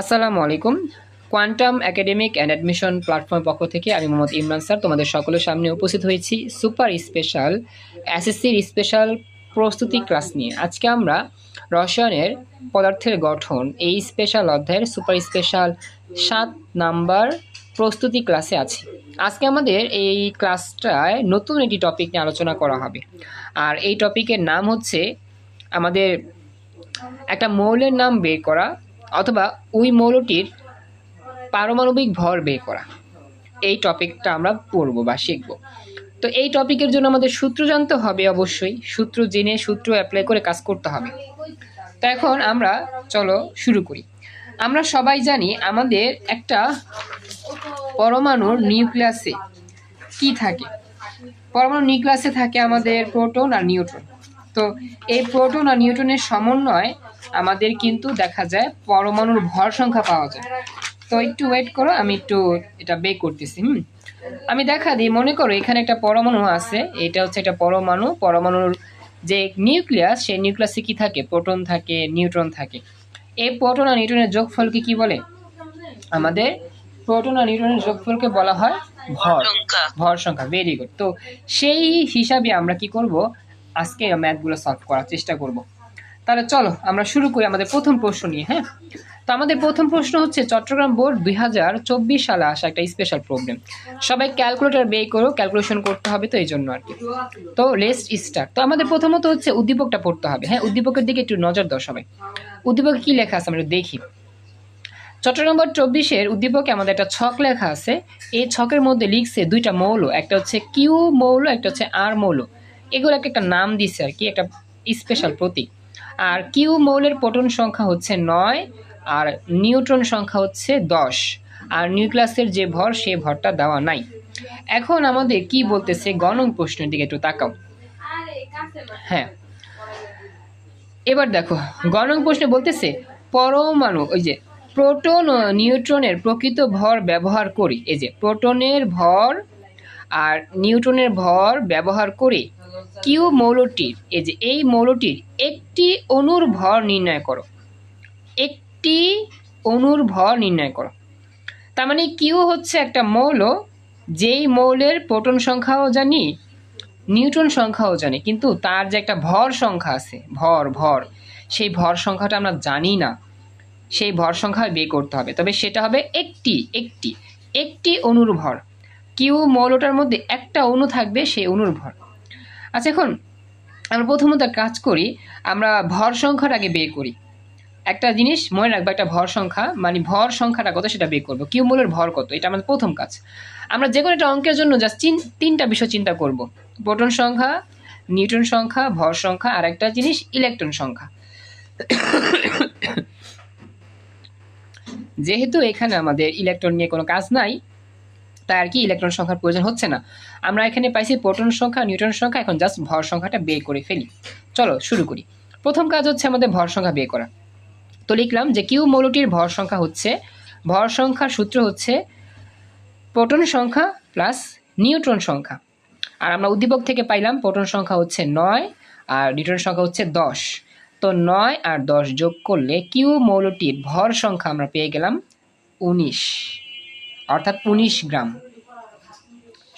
আসসালামু আলাইকুম। Quantum academic and admission platform পক্ষ থেকে আমি মোহাম্মদ ইমরান স্যার তোমাদের সকলের সামনে উপস্থিত হয়েছি সুপার স্পেশাল এসএসসির স্পেশাল প্রস্তুতি ক্লাস নিয়ে। আজকে আমরা রসায়নের পদার্থের গঠন এই স্পেশাল অধ্যায়ের সুপার স্পেশাল সাত নাম্বার প্রস্তুতি ক্লাসে আছি। আজকে আমাদের এই ক্লাসটায় নতুন একটি টপিক নিয়ে আলোচনা করা হবে। আর এই টপিকের নাম হচ্ছে আমাদের একটা মৌলের নাম বের করা অথবা ওই মৌলটির পারমাণবিক ভর বের করা। এই টপিকটা আমরা পড়ব বা শিখব। তো এই টপিকের জন্য আমাদের সূত্র জানতে হবে অবশ্যই। সূত্র জেনে সূত্র অ্যাপ্লাই করে কাজ করতে হবে। তো এখন আমরা, চলো শুরু করি। আমরা সবাই জানি আমাদের একটা পরমাণুর নিউক্লিয়াসে কি থাকে। পরমাণু নিউক্লিয়াসে থাকে আমাদের প্রোটন আর নিউট্রন। তো এই প্রোটন আর নিউটনের সমন্বয় আমাদের কিন্তু দেখা যায় পরমাণুর ভর সংখ্যা পাওয়া যায়। তো একটু ওয়েট করো আমি একটু এটা বে করতেছি হুম? আমি দেখা দিই মনে করো এখানে একটা পরমাণু আছে এটা হচ্ছে একটা পরমাণু পরমাণুর যে নিউক্লিয়াস সেই নিউক্লিয়াসে কি থাকে? প্রোটন থাকে নিউট্রন থাকে। এই প্রোটন আর নিউট্রনের যোগফলকে কি বলে? আমাদের প্রোটন আর নিউট্রনের যোগফলকে বলা হয় ভর ভর সংখ্যা। ভেরি গুড তো সেই হিসাবে আমরা কি করব? আজকে ম্যাথগুলো সলভ করার চেষ্টা করব। তাহলে চলো আমরা শুরু করি আমাদের প্রথম প্রশ্ন নিয়ে হ্যাঁ? তো আমাদের প্রথম প্রশ্ন হচ্ছে, চট্টগ্রাম বোর্ড দুই হাজার চব্বিশ সালে আসা একটা স্পেশাল প্রবলেম সবাই ক্যালকুলেটর বে করো ক্যালকুলেশন করতে হবে তো এই জন্য আর কি। তো লেস্ট স্টার্ট তো আমাদের প্রথমত হচ্ছে উদ্দীপকটা পড়তে হবে হ্যাঁ? উদ্দীপকের দিকে একটু নজর দাও সবাই। উদ্দীপকে কী লেখা আছে আমরা দেখি। চট্টগ্রাম বোর্ড চব্বিশের উদ্দীপকে আমাদের একটা ছক লেখা আছে। এই ছকের মধ্যে লিখছে দুইটা মৌল, একটা হচ্ছে কিউ মৌল, একটা হচ্ছে আর মৌল। এগুলো একটা নাম দিছে আর কি, একটা স্পেশাল প্রতীক। আর কিউ মৌলের প্রোটন সংখ্যা হচ্ছে নয়, আর নিউট্রন সংখ্যা হচ্ছে দশ, আর নিউক্লিয়াসের যে ভর, সে ভরটা দেওয়া নাই। এখন আমাদের কি বলতেছে গণং প্রশ্নের দিকে একটু তাকাও। হ্যাঁ। এবার দেখো গণং প্রশ্নে বলতেছে, পরমাণু, ওই যে প্রোটন ও নিউট্রনের প্রকৃত ভর ব্যবহার করি, এই যে প্রোটনের ভর আর নিউট্রনের ভর ব্যবহার করে কিউ মৌলটির, এই যে এই মৌলটির একটি অণুর ভর নির্ণয় করো। একটি অণুর ভর নির্ণয় করো। তার মানে কিউ হচ্ছে একটা মৌল, যেই মৌলের প্রোটন সংখ্যাও জানি, নিউট্রন সংখ্যাও জানি, কিন্তু তার যে একটা ভর সংখ্যা আছে, ভর ভর, সেই ভর সংখ্যাটা আমরা জানি না। সেই ভর সংখ্যা বের করতে হবে। তবে সেটা হবে একটি একটি একটি অণুর ভর কিউ মৌলটার মধ্যে একটা অণু থাকবে, সেই অণুর ভর আচ্ছা এখন আমরা প্রথমত কাজ করি, আমরা ভর সংখ্যাটাকে বের করি। একটা জিনিস মনে রাখব, একটা ভর সংখ্যা মানে ভর সংখ্যাটা কত সেটা বের করব। কিউ মূলের ভর কত, এটা আমাদের প্রথম কাজ। আমরা যে কোনো একটা অঙ্কের জন্য জাস্ট তিনটা বিষয় চিন্তা করব। প্রোটন সংখ্যা নিউটন সংখ্যা, ভর সংখ্যা, আর একটা জিনিস ইলেকট্রন সংখ্যা। যেহেতু এখানে আমাদের ইলেকট্রন নিয়ে কোনো কাজ নাই তাই আর কি ইলেকট্রন সংখ্যার প্রয়োজন হচ্ছে না। আমরা এখানে পাইছি প্রোটন সংখ্যা নিউটন সংখ্যা, এখন জাস্ট ভর সংখ্যাটা বের করে ফেলি। চলো শুরু করি। প্রথম কাজ হচ্ছে আমাদের ভর সংখ্যা বের করা। তো লিখলাম যে কিউ মৌলটির ভর সংখ্যা হচ্ছে, ভর সংখ্যার সূত্র হচ্ছে প্রোটন সংখ্যা প্লাস নিউট্রন সংখ্যা। আর আমরা উদ্দীপক থেকে পাইলাম প্রোটন সংখ্যা হচ্ছে নয় আর নিউট্রন সংখ্যা হচ্ছে দশ। তো নয় আর দশ যোগ করলে কিউ মৌলটির ভর সংখ্যা আমরা পেয়ে গেলাম উনিশ। অর্থাৎ উনিশ গ্রাম।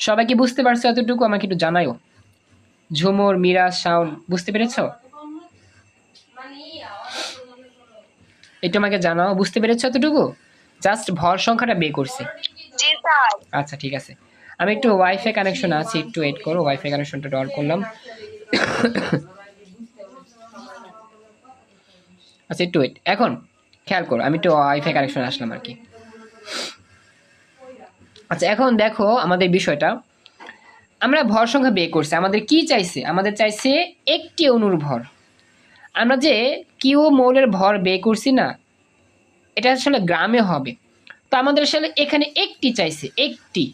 সবাই কি বুঝতে পারছ এতটুকু? আমাকে একটু জানাইও ঝুমুর মিরাজ সাউন্ড বুঝতে পেরেছ? একটু আমাকে জানাও বুঝতে পেরেছ এতটুকু? জাস্ট ভর সংখ্যাটা বের করছি। আচ্ছা ঠিক আছে। আমি একটু ওয়াইফাই কানেকশন আছি একটু ওয়েট করো ওয়াইফাই কানেকশনটা অন করলাম। আচ্ছা একটু ওয়েট এখন খেয়াল করো আমি একটু ওয়াইফাই কানেকশন আসলাম আর কি। আচ্ছা এখন দেখো আমাদের বিষয়টা। আমরা ভর সংখ্যা বের করছি। আমাদের কি চাইছে? আমাদের চাইছে একটি অণুর ভর। আমরা যে কিউ মৌলের ভর বের করছি না, এটা আসলে গ্রামে হবে। তো আমাদের আসলে এখানে একটি চাইছে, একটি।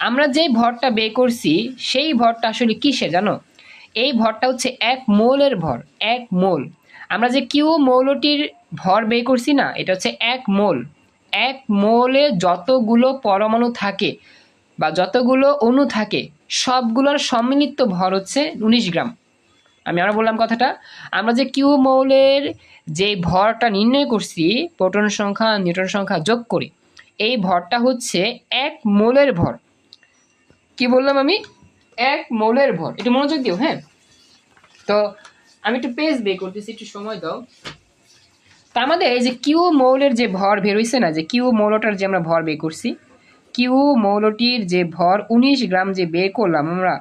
আমরা যে ভরটা বের করছি, সেই ভরটা আসলে কিসে জানো? এই ভরটা হচ্ছে এক মোলের ভর, এক মোল। আমরা যে কিউ মৌলটির ভর বের করছি না, এটা হচ্ছে এক মোল। এক মোলে যতগুলো পরমাণু থাকে বা যতগুলো অণু থাকে, সবগুলোর সম্মিলিত ভর হচ্ছে উনিশ গ্রাম। আমি আরও বললাম কথাটা, আমরা যে কিউ মৌলের যে ভরটা নির্ণয় করছি, প্রোটন সংখ্যা নিউটন সংখ্যা যোগ করে, এই ভরটা হচ্ছে এক মোলের ভর। কি বললাম আমি? এক মোলের ভর। একটু মনোযোগ দিও হ্যাঁ? তো আমি একটু পেজ বের করতেছি, একটু সময় দাও। তা আমাদের এই যে কিউ মৌলের যে ভর বের হয়েছে না, যে কিউ মৌলটার যে আমরা ভর বের করছি, কিউ মৌলটির যে ভর উনিশ গ্রাম যে বের করলাম আমরা,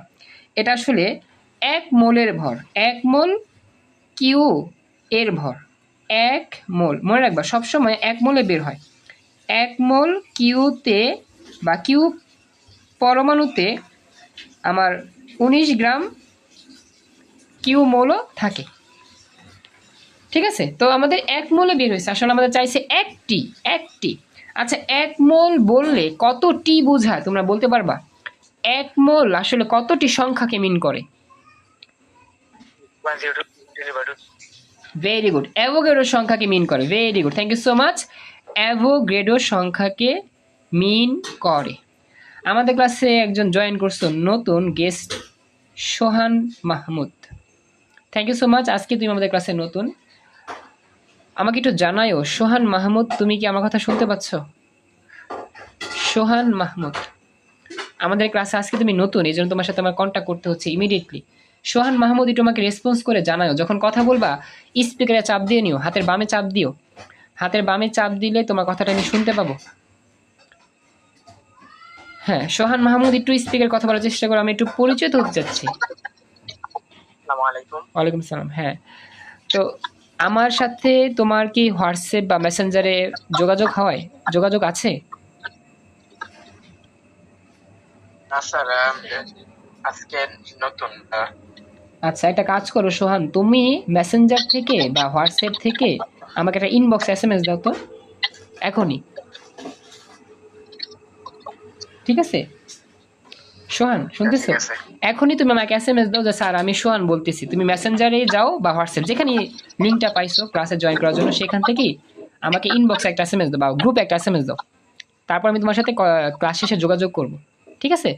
এটা আসলে এক মোলের ভর, এক মোল কিউ এর ভর, এক মোল, মনে রাখবা সবসময় এক মোলে বের হয়, এক মোল কিউতে বা কিউ পরমাণুতে আমার উনিশ গ্রাম কিউ মৌলও থাকে। ঠিক আছে? তো আমাদের এক মোলে বের হয়েছে। আসলে আমাদের চাইছে একটি একটি। আচ্ছা এক মোল বললে কতটি বোঝায়? তোমরা বলতে পারবা? এক মোল আসলে কতটি সংখ্যাকে মিন করে? ভেরি গুড অ্যাভোগ্রেডো সংখ্যাকে মিন করে। Very good thank you so much অ্যাভোগ্রেডো সংখ্যাকে মিন করে। আমাদের ক্লাসে একজন জয়েন করছ নতুন guest Sohan Mahmud. Thank you so much আজকে তুমি আমাদের ক্লাসে নতুন আমাকে একটু জানাইও সোহান মাহমুদ তুমি কি আমার কথা শুনতে পাচ্ছ? সোহান মাহমুদ আমাদের ক্লাসে আজকে তুমি নতুন এই জন্য তোমার সাথে আমার কন্ট্যাক্ট করতে হচ্ছে ইমিডিয়েটলি সোহান মাহমুদ একটু আমাকে রেসপন্স করে জানাও যখন কথা বলবা স্পিকারে চাপ দিয়ে নিও হাতের বামে চাপ দিও। হাতের বামে চাপ দিলে তোমার কথাটা আমি শুনতে পাবো। হ্যাঁ সোহান মাহমুদ একটু স্পিকার কথা বলার চেষ্টা করো আমি একটু পরিচিত হতে চাচ্ছি। ওয়ালাইকুম সালাম হ্যাঁ। তো আমার সাথে তোমার কি হোয়াটসঅ্যাপ বা মেসেঞ্জারে যোগাযোগ হয়? যোগাযোগ আছে? না স্যার আজকে নতুন আচ্ছা একটা কাজ করো সোহান। তুমি মেসেঞ্জার থেকে বা হোয়াটসঅ্যাপ থেকে আমাকে একটা ইনবক্স এস এম এস দাও তো। এখনই। ঠিক আছে? সোহান শুনতেছো? এখনই তুমি আমাকে এস এম এস দাও যে স্যার আমি সোহান বলতেছি। তুমি মেসেঞ্জারে যাও বা হোয়াটসঅ্যাপ যেখানে লিঙ্কটা পাইছো ক্লাসে জয়েন করার জন্য সেখান থেকেই আমাকে ইনবক্সে একটা এস এম এস দাও বা গ্রুপে একটা এস এম এস দাও। তারপর আমি তোমার সাথে ক্লাস শেষে যোগাযোগ করব। ঠিক আছে?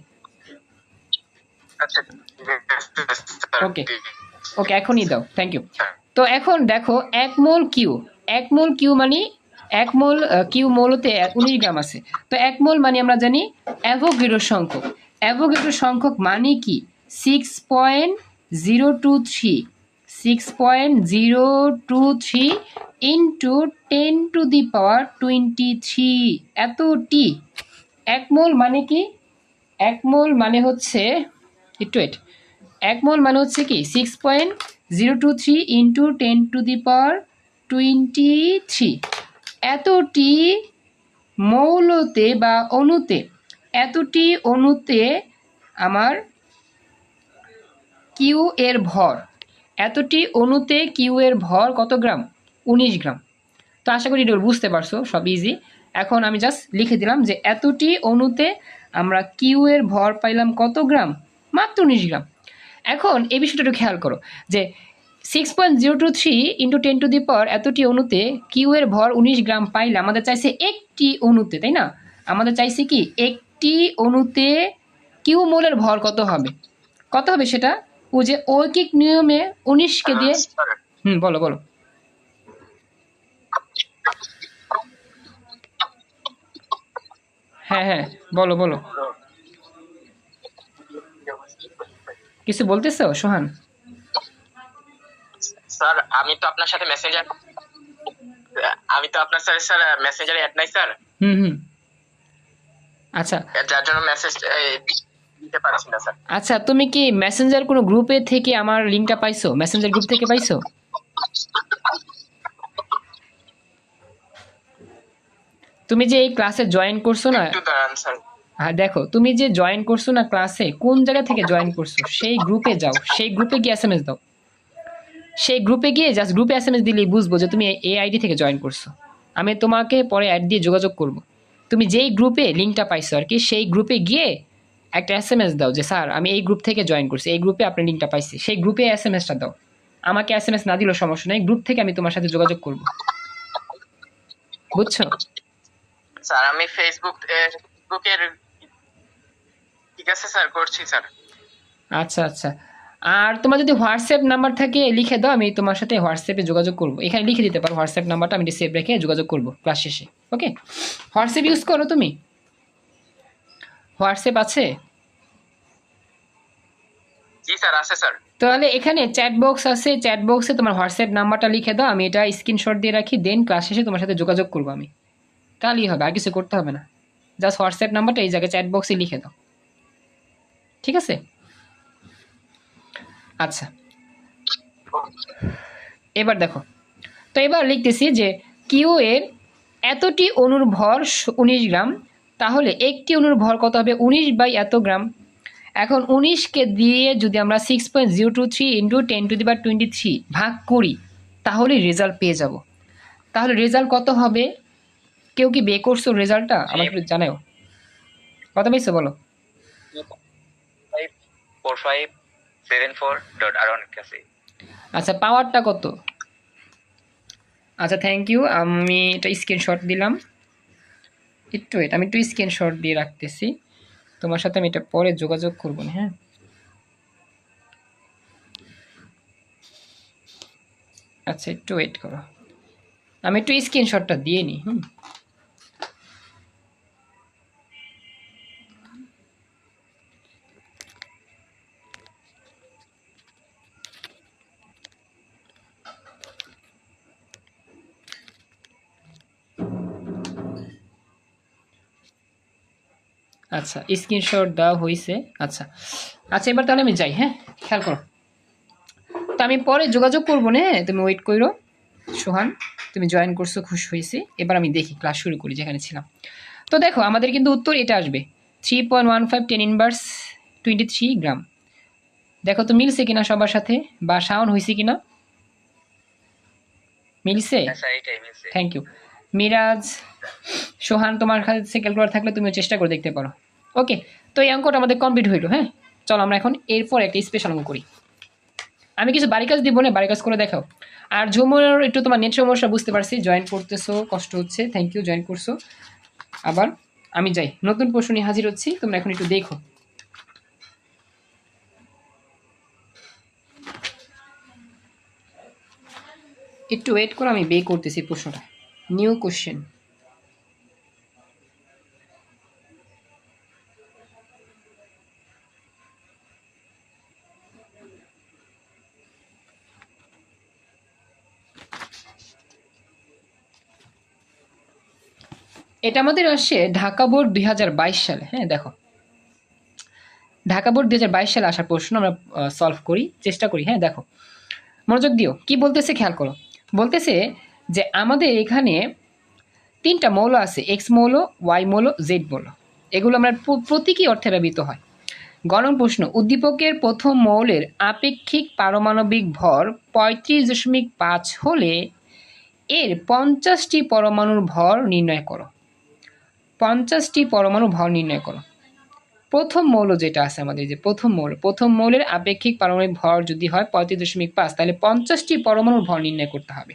আচ্ছা স্যার। Okay. ওকে এখনই দাও। থ্যাংক ইউ তো এখন দেখো এক মোল কিউ এক মোল কিউ মানে এক মোল কিউ মৌলতে উনিশ গ্রাম আছে। তো এক মোল মানে আমরা জানি অ্যাভোগ্রেডো সংখ্যক। অ্যাভোগ্রেডো সংখ্যক মানে কি? Six point zero two three six point zero two three into ten to the power twenty three এতটি। এক মোল মানে কি? এক মোল মানে হচ্ছে, একটু ওয়েট এক মোল মানে হচ্ছে কি? Six point zero two three into ten to the power twenty three এতটি মৌলতে বা অণুতে এতটি অণুতে আমার কিউ এর ভর, এতটি অণুতে কিউ এর ভর কত গ্রাম? উনিশ গ্রাম। তো আশা করি বুঝতে পারছ, সব ইজি এখন আমি জাস্ট লিখে দিলাম যে এতটি অণুতে আমরা কিউ এর ভর পাইলাম কত গ্রাম? মাত্র উনিশ গ্রাম। এখন এই বিষয়টা একটু খেয়াল করো যে six point zero two three into ten to the পর এতটি অণুতে কিউ এর ভর উনিশ গ্রাম পাইলে আমাদের চাইছে একটি অণুতে, তাই না? আমাদের চাইছে কি? একটি অণুতে কিউ মোলের ভর কত হবে? কত হবে সেটা? ও যে ঐকিক নিয়মে উনিশকে দিয়ে হুম বলো বলো। হ্যাঁ হ্যাঁ বলো বলো। কিছু বলতেছো সোহান? স্যার আমি তো আপনার সাথে মেসেঞ্জার আমি তো আপনার সাথে স্যার মেসেঞ্জারে অ্যাড নাই স্যার হুম হুম। আচ্ছা। যার জন্য মেসেজ দিতে পারছি না স্যার আচ্ছা তুমি কি মেসেঞ্জার কোনো গ্রুপে থেকে আমার পাইছো? মেসেঞ্জার গ্রুপ থেকে পাইছো? তুমি যে এই ক্লাসে জয়েন করছ না হ্যাঁ দেখো তুমি যে জয়েন করছ না ক্লাসে কোন জায়গা থেকে জয়েন করছ? সেই গ্রুপে যাও সেই গ্রুপে গিয়ে এসএমএস দাও। সেই গ্রুপে গিয়ে জাস্ট গ্রুপে এসএমএস দিলেই বুঝব যে তুমি এই আইডি থেকে জয়েন করছ। আমি তোমাকে পরে অ্যাড দিয়ে যোগাযোগ করব। তুমি যেই গ্রুপে লিঙ্কটা পাইছো আর কি সেই গ্রুপে গিয়ে একটা এস এম এস দাও যে স্যার আমি এই গ্রুপ থেকে জয়েন করছি এই গ্রুপে আপনার লিঙ্কটা পাইছি। সেই গ্রুপে এস এম এসটা দাও। আমাকে এস এম এস না দিলেও সমস্যা নেই গ্রুপ থেকে আমি তোমার সাথে যোগাযোগ করব। বুঝছ? স্যার আমি ফেসবুক ফেসবুকের ঠিক আছে স্যার করছি স্যার। আচ্ছা আচ্ছা। আর তোমার যদি হোয়াটসঅ্যাপ নাম্বার থাকে লিখে দাও আমি তোমার সাথে হোয়াটসঅ্যাপে যোগাযোগ করব। এখানে লিখে দিতে পারো হোয়াটসঅ্যাপ নাম্বারটা আমি সেভ রেখে যোগাযোগ করব ক্লাস শেষে। ওকে হোয়াটসঅ্যাপ ইউজ করো তুমি হোয়াটসঅ্যাপ আছে জি স্যার আছে স্যার তাহলে এখানে চ্যাট বক্স আছে চ্যাট বক্সে তোমার হোয়াটসঅ্যাপ নাম্বারটা লিখে দাও আমি এটা স্ক্রিনশট দিয়ে রাখি দেন ক্লাস শেষে তোমার সাথে যোগাযোগ করব আমি তাহলেই হবে আর কিছু করতে হবে না জাস্ট হোয়াটসঅ্যাপ নাম্বারটা এই জায়গায় চ্যাট বক্সে লিখে দাও ঠিক আছে আচ্ছা এবার দেখো তো এবার লিখতেছি যে কিউ এর এতটি অণুর ভর উনিশ গ্রাম তাহলে একটি অণুর ভর কত হবে? উনিশ বাই এত গ্রাম। এখন উনিশকে দিয়ে যদি আমরা six point zero two three into ten to the বা টোয়েন্টি থ্রি ভাগ করি তাহলে রেজাল্ট পেয়ে যাব। তাহলে রেজাল্ট কত হবে? কেউ কি বে করছ রেজাল্টটা আমাকে একটু জানাও। কত পেয়েছ বলো? আচ্ছা পাওয়ারটা কত? আচ্ছা থ্যাংক ইউ আমি এটা স্ক্রিনশট দিলাম। একটু এটা আমি একটু স্ক্রিনশট দিয়ে রাখতেছি। তোমার সাথে আমি এটা পরে যোগাযোগ করব না হ্যাঁ? আচ্ছা একটু ওয়েট করো। আমি একটু স্ক্রিনশটটা দিয়ে নিই, হুম? আচ্ছা স্ক্রিনশট দেওয়া হয়েছে আচ্ছা আচ্ছা এবার তাহলে আমি যাই হ্যাঁ? খেয়াল করো। তো আমি পরে যোগাযোগ করব না? হ্যাঁ তুমি ওয়েট করো সোহান তুমি জয়েন করছ খুশ হয়েছি এবার আমি দেখি ক্লাস শুরু করি যেখানে ছিলাম। তো দেখো আমাদের কিন্তু উত্তর এটা আসবে। Three point one five ten inverse twenty three gram দেখো তো মিলছে কিনা সবার সাথে বা সাউন্ড হয়েছে কিনা? মিলছে? থ্যাংক ইউ মিরাজ সোহান তোমার কাছে ক্যালকুলেটর থাকলে তুমি চেষ্টা করে দেখতে পারো। ওকে তো এই অঙ্কটা আমাদের কমপ্লিট হইল হ্যাঁ? চলো আমরা এখন এরপর একটা স্পেশাল অঙ্ক করি। আমি কিছু বাড়ি কাজ দিব না বাড়ি কাজ করে দেখাও। আর ঝুমুর, একটু তোমার নেট সমস্যা, বুঝতে পারছি জয়েন করতেছো, কষ্ট হচ্ছে থ্যাংক ইউ জয়েন করছ। আবার আমি যাই, নতুন প্রশ্ন নিয়ে হাজির হচ্ছি, তোমরা এখন একটু দেখো। একটু ওয়েট করো, আমি বে করতেছি প্রশ্নটা। নিউ কোশ্চেন এটা আমাদের আসছে ঢাকা বোর্ড দুই হাজার বাইশ সালে হ্যাঁ দেখো। ঢাকা বোর্ড দুই হাজার বাইশ সালে আসার প্রশ্ন আমরা সলভ করি, চেষ্টা করি হ্যাঁ দেখো। মনোযোগ দিও। কি বলতেছে খেয়াল করো। বলতেছে যে আমাদের এখানে তিনটা মৌল আছে এক্স মৌল ওয়াই মৌল জেড মৌল। এগুলো আমরা প্র- প্রতীকী অর্থে ব্যবহৃত হয়। গণন প্রশ্ন, উদ্দীপকের প্রথম মৌলের আপেক্ষিক পারমাণবিক ভর পঁয়ত্রিশ দশমিক পাঁচ হলে এর পঞ্চাশটি পরমাণুর ভর নির্ণয় করো। পঞ্চাশটি পরমাণু ভর নির্ণয় করো। প্রথম মৌল যেটা আছে আমাদের যে প্রথম মৌল, প্রথম মৌলের আপেক্ষিক পারমাণবিক ভর যদি হয় পঁয়ত্রিশ দশমিক পাঁচ, তাহলে পঞ্চাশটি পরমাণুর ভর নির্ণয় করতে হবে।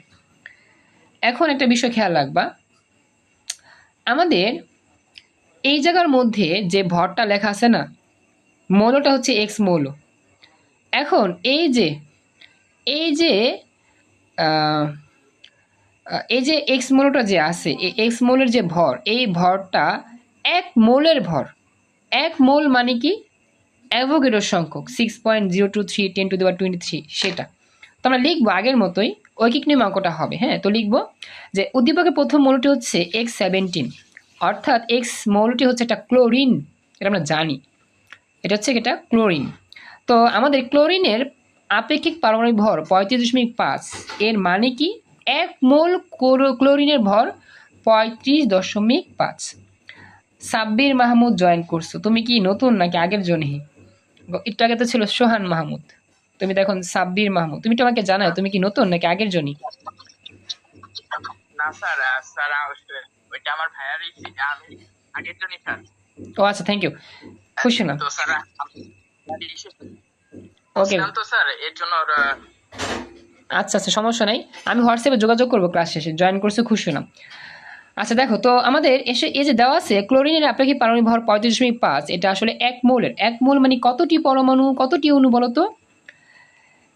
এখন একটা বিষয় খেয়াল রাখবা, আমাদের এই জায়গার মধ্যে যে ভরটা লেখা আছে না, মৌলটা হচ্ছে এক্স মৌল। এখন এই যে এই যে এই যে এক্স মৌলটা যে আছে, এই এক্স মৌলের যে ভর, এই ভরটা এক মৌলের ভর। এক মোল মানে কি? অ্যাভোগেডোর সংখ্যক six point zero two three ten to দেওয়ার টোয়েন্টি থ্রি সেটা। তো আমরা লিখব আগের মতোই ঐকিক নিয়ম অঙ্কটা হবে হ্যাঁ? তো লিখব যে উদ্দীপকের প্রথম মৌলটি হচ্ছে এক্স সেভেন্টিন অর্থাৎ এক্স মৌলটি হচ্ছে একটা ক্লোরিন, এটা আমরা জানি। এটা হচ্ছে এটা ক্লোরিন। তো আমাদের ক্লোরিনের আপেক্ষিক পারমাণবিক ভর পঁয়ত্রিশ দশমিক পাঁচ, এর মানে কি? এক মোল ক্লোরো- ক্লোরিনের ভর পঁয়ত্রিশ দশমিক পাঁচ। সাব্বির মাহমুদ জয়েন করছ। তুমি কি নতুন নাকি আগের জনই? একটু আগে তো ছিল সোহান মাহমুদ। তুমি এখন সাব্বির মাহমুদ। তুমি তো আমাকে জানাও তুমি কি নতুন নাকি আগের জনই? না স্যার আহ, স্যার ওইটা আমার ভাইয়ারই আমি আগের জন্যই স্যার। ও আচ্ছা থ্যাংক ইউ খুশি তো স্যার ওকে তো স্যার এর জন্য আচ্ছা আচ্ছা সমস্যা নাই। আমি হোয়াটসঅ্যাপে যোগাযোগ করব ক্লাস শেষে। জয়েন করছে, খুশি হলাম আচ্ছা দেখো, তো আমাদের এসে এই যে দেওয়া আছে ক্লোরিনের আপেক্ষিক পারমাণবিক ভর পঁয়ত্রিশ দশমিক পাঁচ, এটা আসলে এক মোলের এক মোল মানে কতটি পরমাণু, কতটি অণু বলো তো?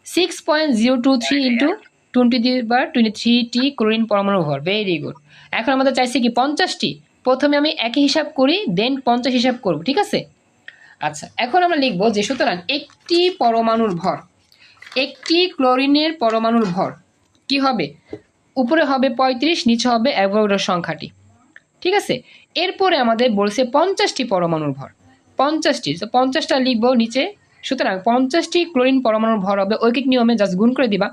Six point zero two three into twenty বার টোয়েন্টি থ্রি টি ক্লোরিন পরমাণু ভর। ভেরি গুড এখন আমাদের চাইছে কি পঞ্চাশটি? প্রথমে আমি একই হিসাব করি দেন পঞ্চাশ হিসাব করব, ঠিক আছে? আচ্ছা এখন আমরা লিখব যে সুতরাং একটি পরমাণুর ভর একটি ক্লোরিনের পরমাণুর ভর। কি হবে? উপরে হবে পঁয়ত্রিশ, নিচে হবে অ্যাভোগাড্রোর সংখ্যাটি। ঠিক আছে? এরপরে আমাদের বলছে পঞ্চাশটি পরমাণুর ভর। পঞ্চাশটি, তো পঞ্চাশটা লিখব নিচে। সুতরাং পঞ্চাশটি ক্লোরিন পরমাণুর ভর হবে ঐকিক নিয়মে জাস্ট গুণ করে দিবা।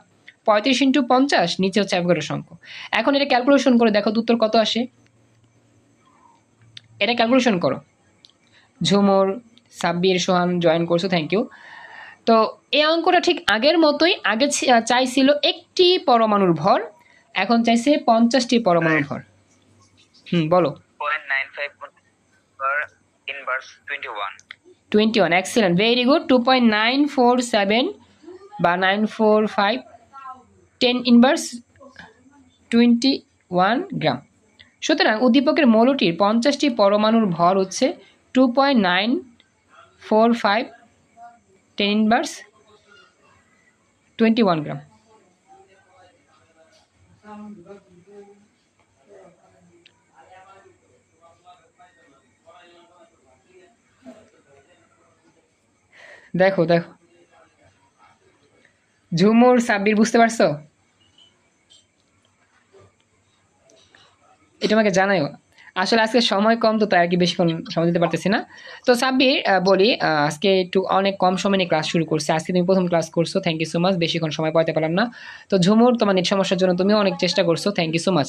পঁয়ত্রিশ ইন্টু পঞ্চাশ, নিচে হচ্ছে অ্যাভোগাড্রোর সংখ্যা। এখন এটা ক্যালকুলেশন করে দেখো উত্তর কত আসে? এটা ক্যালকুলেশন করো। ঝুমুর সাব্বির সোহান, জয়েন করছ থ্যাংক ইউ তো এই অঙ্কটা ঠিক আগের মতোই আগে চাইছিল একটি পরমাণুর ভর এখন চাইছে পঞ্চাশটি পরমাণুর ভর। হুম বলো। Twenty one excellent very good two point nine four seven বা nine four five ten inverse twenty one gram সুতরাং উদ্দীপকের মৌলটির পঞ্চাশটি পরমাণুর ভর হচ্ছে two point nine four five ten inverse twenty one gram দেখো দেখো। ঝুমুর সাব্বির বুঝতে পারছ? এটা আমাকে জানাইও আসলে আজকে সময় কম তো তাই আর কি বেশিক্ষণ সময় দিতে পারতেছি না। তো সাব্বির বলি আজকে একটু অনেক কম সময় নিয়ে ক্লাস শুরু করছে। আজকে তুমি প্রথম ক্লাস করছ থ্যাংক ইউ সো মাচ বেশিক্ষণ সময় পাইতে পারলাম না। তো ঝুমুর, তোমার নেট সমস্যার জন্য তুমিও অনেক চেষ্টা করছ থ্যাংক ইউ সো মাচ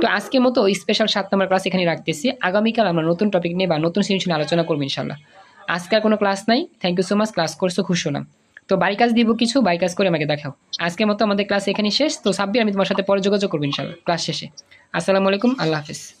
তো আজকের মতো স্পেশাল সাত নম্বর ক্লাস এখানে রাখতেছি। আগামীকাল আমরা নতুন টপিক নিয়ে বা নতুন সিরিজ আলোচনা করব ইনশাল্লাহ আজকে আর কোনো ক্লাস নাই। Thank you so much class করছ, খুশ হলাম। তো বাড়ি কাজ দিব কিছু, বাড়ি কাজ করে আমাকে দেখাও। আজকের মতো আমাদের ক্লাস এখানে শেষ। তো সাব্বির, আমি তোমার সাথে পরে যোগাযোগ করব ইনশাল্লাহ ক্লাস শেষে। আসসালামু আলাইকুম। আল্লাহ হাফিজ।